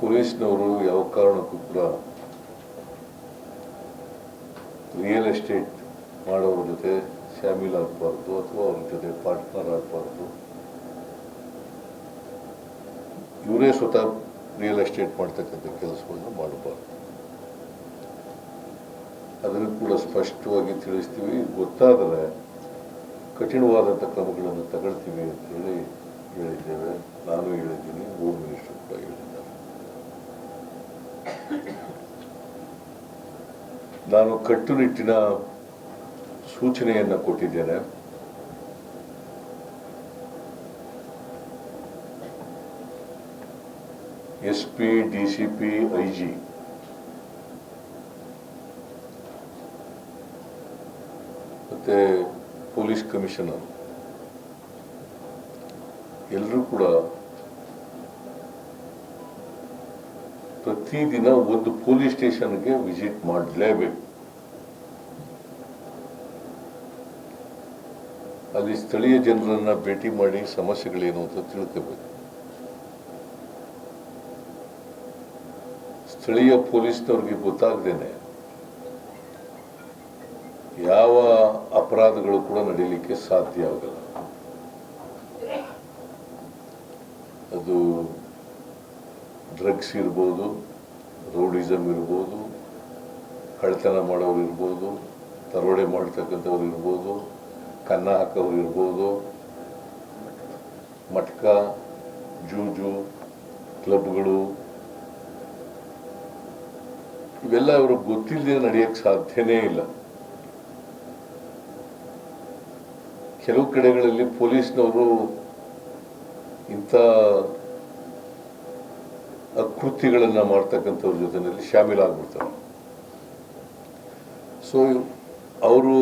ಪೊಲೀಸ್ನವರು ಯಾವ ಕಾರಣಕ್ಕೂ ಕೂಡ ರಿಯಲ್ ಎಸ್ಟೇಟ್ ಮಾಡೋರ ಜೊತೆ ಶಾಮೀಲಾಗಬಾರ್ದು ಅಥವಾ ಅವ್ರ ಜೊತೆ ಪಾರ್ಟ್ನರ್ ಆಗಬಾರ್ದು. ಇವರೇ ಸ್ವತಃ ರಿಯಲ್ ಎಸ್ಟೇಟ್ ಮಾಡ್ತಕ್ಕಂಥ ಕೆಲಸವನ್ನು ಮಾಡಬಾರ್ದು. ಅದನ್ನು ಕೂಡ ಸ್ಪಷ್ಟವಾಗಿ ತಿಳಿಸ್ತೀವಿ. ಗೊತ್ತಾದರೆ ಕಠಿಣವಾದಂಥ ಕ್ರಮಗಳನ್ನು ತಗೊಳ್ತೀವಿ ಅಂತೇಳಿ ಹೇಳಿದ್ದೇವೆ. ನಾನು ಹೇಳಿದ್ದೀನಿ ಹೋಮ್ ಮಿನಿಸ್ಟರ್ ಕೂಡ ಹೇಳಿದ್ದಾರೆ. ನಾನು ಕಟ್ಟುನಿಟ್ಟಿನ ಸೂಚನೆಯನ್ನು ಕೊಟ್ಟಿದ್ದೇನೆ. S P, D C P, I G. ಮತ್ತೆ ಪೊಲೀಸ್ ಕಮಿಷನರ್. ಎಲ್ಲರೂ ಕೂಡ ಪ್ರತಿದಿನ ಒಂದು ಪೊಲೀಸ್ ಸ್ಟೇಷನ್ಗೆ ವಿಸಿಟ್ ಮಾಡಲೇಬೇಕು. ಅಲ್ಲಿ ಸ್ಥಳೀಯ ಜನರನ್ನ ಭೇಟಿ ಮಾಡಿ ಸಮಸ್ಯೆಗಳೇನು ಅಂತ ತಿಳ್ಕೋಬೇಕು. ಸ್ಥಳೀಯ ಪೊಲೀಸ್ನವ್ರಿಗೆ ಗೊತ್ತಾಗ್ದೇನೆ ಯಾವ ಅಪರಾಧಗಳು ಕೂಡ ನಡೀಲಿಕ್ಕೆ ಸಾಧ್ಯ ಆಗಲ್ಲ. ಅದು ಡ್ರಗ್ಸ್ ಇರ್ಬೋದು ರೌಡಿಸಮ್ ಇರ್ಬೋದು ಕಳ್ತನ ಮಾಡೋರು ಇರ್ಬೋದು ತರೋಡೆ ಮಾಡ್ತಕ್ಕಂಥವ್ರು ಇರ್ಬೋದು, ಕನ್ನ ಹಾಕೋರು ಇರ್ಬೋದು, ಮಟ್ಕ, ಜೂಜು, ಕ್ಲಬ್ಗಳು, ಇವೆಲ್ಲ ಅವ್ರಿಗೆ ಗೊತ್ತಿಲ್ಲದೆ ನಡೆಯಕ್ಕೆ ಸಾಧ್ಯನೇ ಇಲ್ಲ. ಕೆಲವು ಕಡೆಗಳಲ್ಲಿ ಪೊಲೀಸ್ನವರು ಇಂಥ ಅಕೃತ್ಯಗಳನ್ನು ಮಾಡ್ತಕ್ಕಂಥವ್ರ ಜೊತೆಯಲ್ಲಿ ಶಾಮೀಲಾಗ್ಬಿಡ್ತಾರೆ ಸೊ ಅವರು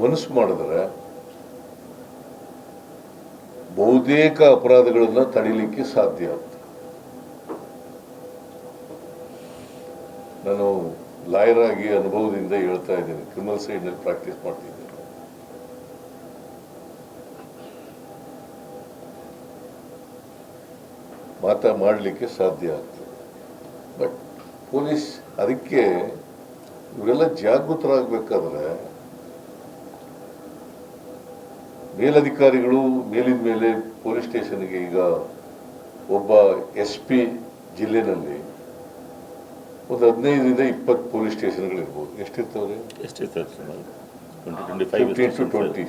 ಮನಸ್ಸು ಮಾಡಿದ್ರೆ ಬಹುತೇಕ ಅಪರಾಧಗಳನ್ನು ತಡಿಲಿಕ್ಕೆ ಸಾಧ್ಯ ಆಗ್ತದೆ ನಾನು ಲಾಯರ್ ಆಗಿ ಅನುಭವದಿಂದ ಹೇಳ್ತಾ ಇದ್ದೀನಿ, ಕ್ರಿಮಿನಲ್ ಸೈಡ್ನಲ್ಲಿ ಪ್ರಾಕ್ಟೀಸ್ ಮಾಡ್ತಿದ್ದೀನಿ. ಮಾತಾ ಮಾಡಲಿಕ್ಕೆ ಸಾಧ್ಯ ಆಗ್ತದೆ. ಬಟ್ ಪೊಲೀಸ್ ಅದಕ್ಕೆ ಇವರೆಲ್ಲ ಜಾಗೃತರಾಗಬೇಕಾದ್ರೆ ಮೇಲಧಿಕಾರಿಗಳು ಮೇಲಿನ ಮೇಲೆ ಪೊಲೀಸ್ ಸ್ಟೇಷನ್ಗೆ ಈಗ ಒಬ್ಬ ಎಸ್ ಪಿ ಜಿಲ್ಲೆನಲ್ಲಿ ಒಂದು ಹದಿನೈದರಿಂದ ಇಪ್ಪತ್ತು ಪೊಲೀಸ್ ಸ್ಟೇಷನ್ಗಳಿರ್ಬೋದು. ಎಷ್ಟಿರ್ತವ್ರೆ ಎಷ್ಟಿರ್ತದೆ two twenty twenty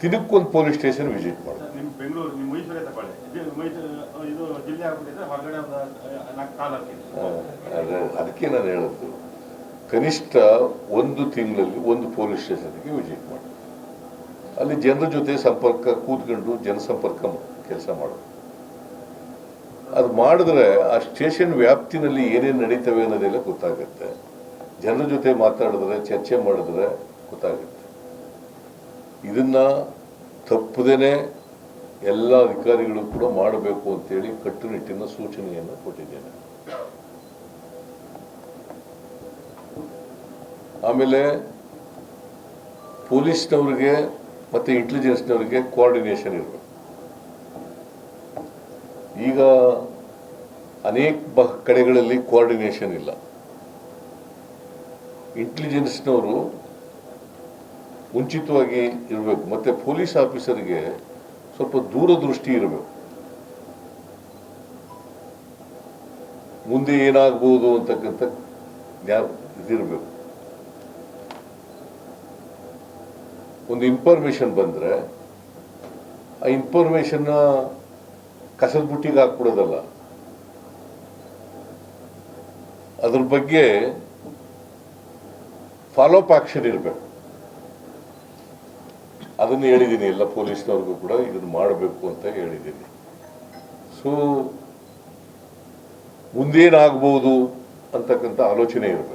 five 15 to 20 station. S ದಿನಕ್ಕೊಂದು ಪೊಲೀಸ್ ಸ್ಟೇಷನ್ ವಿಸಿಟ್ ಮಾಡಿ. ನಿಮ್ಮ ಬೆಂಗಳೂರು ನಿಮ್ಮ ಮೈಸೂರೇ ತಗೊಳ್ಳಿ. ಇದು ಮೈಸೂರು ಇದು ಜಿಲ್ಲೆ ಆಗ್ಬಿಟ್ಟಿದ್ರೆ ಹೊರಗಡೆ ಒಂದು ನಾಲ್ಕು ಕಾಲು ಅದೇ- ಅದಕ್ಕೆ ನಾನು ಹೇಳೋದು ಕನಿಷ್ಠ ಒಂದು ತಿಂಗಳಲ್ಲಿ ಒಂದು ಪೊಲೀಸ್ ಸ್ಟೇಷನ್ಗೆ ವಿಸಿಟ್ ಮಾಡಿ. ಅಲ್ಲಿ ಜನರ ಜೊತೆ ಸಂಪರ್ಕ ಕೂತ್ಕೊಂಡು ಜನಸಂಪರ್ಕ ಕೆಲಸ ಮಾಡೋದು ಅದು ಮಾಡಿದ್ರೆ ಆ ಸ್ಟೇಷನ್ ವ್ಯಾಪ್ತಿನಲ್ಲಿ ಏನೇನು ನಡೀತವೆ ಅನ್ನೋದೆಲ್ಲ ಗೊತ್ತಾಗುತ್ತೆ. ಜನರ ಜೊತೆ ಮಾತಾಡಿದ್ರೆ ಚರ್ಚೆ ಮಾಡಿದ್ರೆ ಗೊತ್ತಾಗುತ್ತೆ. ಇದನ್ನ ತಪ್ಪದೇನೆ ಎಲ್ಲ ಅಧಿಕಾರಿಗಳು ಕೂಡ ಮಾಡಬೇಕು ಅಂತೇಳಿ ಕಟ್ಟುನಿಟ್ಟಿನ ಸೂಚನೆಯನ್ನು ಕೊಟ್ಟಿದ್ದೇನೆ. ಆಮೇಲೆ ಪೊಲೀಸ್ನವ್ರಿಗೆ ಮತ್ತೆ ಇಂಟೆಲಿಜೆನ್ಸ್ನವ್ರಿಗೆ ಕೋಆರ್ಡಿನೇಷನ್ ಇರಬೇಕು. ಈಗ ಅನೇಕ ಕಡೆಗಳಲ್ಲಿ ಕೋಆರ್ಡಿನೇಷನ್ ಇಲ್ಲ. ಇಂಟೆಲಿಜೆನ್ಸ್ನವರು ಮುಂಚಿತವಾಗಿ ಇರಬೇಕು. ಮತ್ತು ಪೊಲೀಸ್ ಆಫೀಸರ್ಗೆ ಸ್ವಲ್ಪ ದೂರದೃಷ್ಟಿ ಇರಬೇಕು. ಮುಂದೆ ಏನಾಗ್ಬೋದು ಅಂತಕ್ಕಂಥ ಜ್ಞಾನ ಇದಿರಬೇಕು. ಒಂದು ಇನ್ಫಾರ್ಮೇಶನ್ ಬಂದರೆ, ಆ ಇನ್ಫಾರ್ಮೇಶನ್ನ ಕಸದ ಬುಟ್ಟಿಗೆ ಹಾಕ್ಬಿಡೋದಲ್ಲ. ಅದ್ರ ಬಗ್ಗೆ ಫಾಲೋಅಪ್ ಆಕ್ಷನ್ ಇರಬೇಕು. ಅದನ್ನು ಹೇಳಿದ್ದೀನಿ ಎಲ್ಲ ಪೊಲೀಸ್ನವ್ರಿಗೂ ಕೂಡ ಇದನ್ನು ಮಾಡಬೇಕು ಅಂತ ಹೇಳಿದ್ದೀನಿ ಸೊ ಮುಂದೇನಾಗ್ಬೋದು ಅಂತಕ್ಕಂಥ ಆಲೋಚನೆ ಇರಬೇಕು.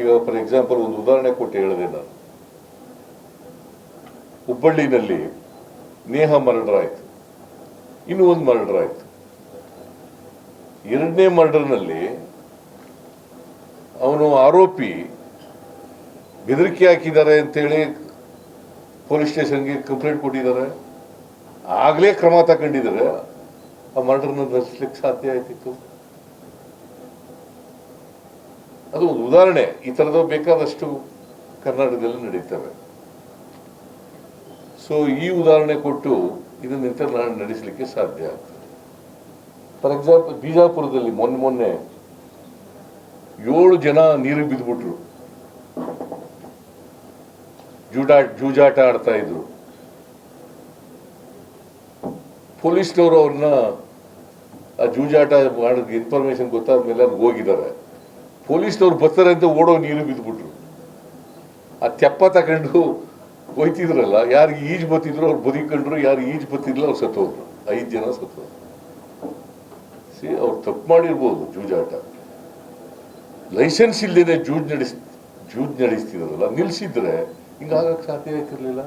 ಈಗ ಫಾರ್ ಎಕ್ಸಾಂಪಲ್ ಒಂದು ಉದಾಹರಣೆ ಕೊಟ್ಟು ಹೇಳಿದೆ ನಾನು. ಹುಬ್ಬಳ್ಳಿನಲ್ಲಿ ನೇಹ ಮರ್ಡರ್ ಆಯಿತು. ಇನ್ನೂ ಒಂದು ಮರ್ಡರ್ ಆಯಿತು. ಎರಡನೇ ಮರ್ಡರ್ನಲ್ಲಿ ಅವನು ಆರೋಪಿ ಬೆದರಿಕೆ ಹಾಕಿದ್ದಾರೆ ಅಂತೇಳಿ ಪೊಲೀಸ್ ಸ್ಟೇಷನ್ಗೆ ಕಂಪ್ಲೇಂಟ್ ಕೊಟ್ಟಿದ್ದಾರೆ. ಆಗಲೇ ಕ್ರಮ ತಗೊಂಡಿದ್ದಾರೆ. ಆ ಮರ್ಡರ್ನ ನಡೆಸ್ಲಿಕ್ಕೆ ಸಾಧ್ಯ ಆಯ್ತಿತ್ತು ಅದು ಒಂದು ಉದಾಹರಣೆ. ಈ ಥರದ ಬೇಕಾದಷ್ಟು ಕರ್ನಾಟಕದಲ್ಲಿ ನಡೀತವೆ. ಸೊ ಈ ಉದಾಹರಣೆ ಕೊಟ್ಟು ಇದನ್ನಿಂತ ನಾನು ನಡೆಸಲಿಕ್ಕೆ ಸಾಧ್ಯ ಆಗ್ತದೆ. ಫಾರ್ ಎಕ್ಸಾಂಪಲ್ ಬಿಜಾಪುರದಲ್ಲಿ ಮೊನ್ನೆ ಮೊನ್ನೆ ಏಳು ಜನ ನೀರಿಗೆ ಬಿದ್ದುಬಿಟ್ರು ಜೂಡಾ ಜೂಜಾಟ ಆಡ್ತಾ ಇದ್ರು. ಪೊಲೀಸ್ನವರು ಅವ್ರನ್ನ ಆ ಜೂಜಾಟ ಮಾಡೋದು ಇನ್ಫಾರ್ಮೇಶನ್ ಗೊತ್ತಾದ ಮೇಲೆ ಅದು ಹೋಗಿದ್ದಾರೆ ಪೊಲೀಸ್ನವ್ರು ಬರ್ತಾರೆ ಅಂತ ಓಡೋ ನೀರು ಬಿದ್ದುಬಿಟ್ರು ಆ ತೆಪ್ಪ ತಗೊಂಡು ಹೋಯ್ತಿದ್ರಲ್ಲ, ಯಾರಿಗೆ ಈಜು ಬತ್ತಿದ್ರು ಅವ್ರು ಬದುಕೊಂಡ್ರು ಯಾರು ಈಜು ಬತ್ತಿದ್ಲ ಅವ್ರು ಸತ್ತೋದ್ರು. ಐದು ಜನ ಸತ್ತೋದ್ರು. ಸಿ, ಅವ್ರು ತಪ್ಪು ಮಾಡಿರ್ಬೋದು ಜೂಜಾಟ. ಲೈಸೆನ್ಸ್ ಇಲ್ಲದೇ ಜೂಜ್ ನಡೆಸ್, ಜೂಜ್ ನಡೆಸ್ತಿದ್ರಲ್ಲ, ನಿಲ್ಸಿದ್ರೆ ಹಿಂಗಾಗಕ್ಕೆ ಸಾಧ್ಯ ಆಯ್ತಿರ್ಲಿಲ್ಲ